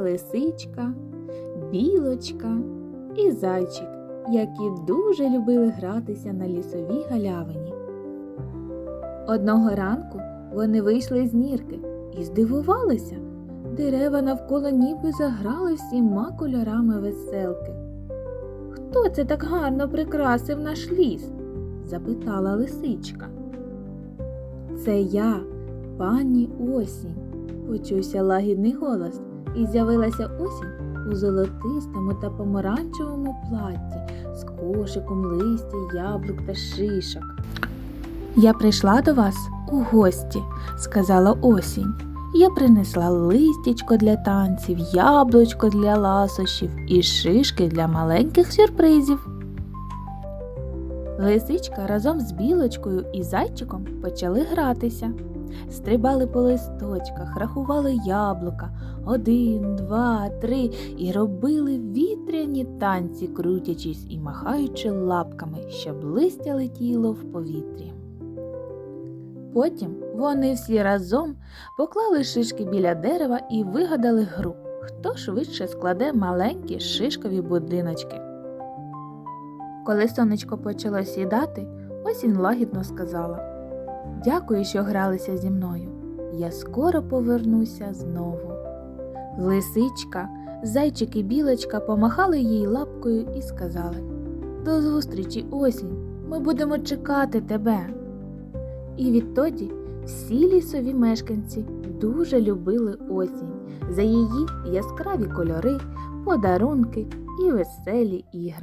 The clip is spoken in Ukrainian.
лисичка, білочка і зайчик, які дуже любили гратися на лісовій галявині. Одного ранку вони вийшли з нірки і здивувалися. Дерева навколо ніби заграли всіма кольорами веселки. Хто це так гарно прикрасив наш ліс? запитала лисичка. Це я, пані осінь, почувся лагідний голос, і з'явилася осінь у золотистому та помаранчевому платті з кошиком листя, яблук та шишок. Я прийшла до вас у гості, сказала осінь. Я принесла листячко для танців, яблучко для ласощів і шишки для маленьких сюрпризів. Лисичка разом з білочкою і зайчиком почали гратися. Стрибали по листочках, рахували яблука один, два, три і робили вітряні танці, крутячись і махаючи лапками, щоб листя летіло в повітрі. Потім вони всі разом поклали шишки біля дерева і вигадали гру, хто швидше складе маленькі шишкові будиночки. Коли сонечко почало сідати, осінь лагідно сказала Дякую, що гралися зі мною. Я скоро повернуся знову. Лисичка, зайчик і білочка помахали їй лапкою і сказали До зустрічі, осінь, ми будемо чекати тебе. І відтоді всі лісові мешканці дуже любили осінь за її яскраві кольори, подарунки і веселі ігри.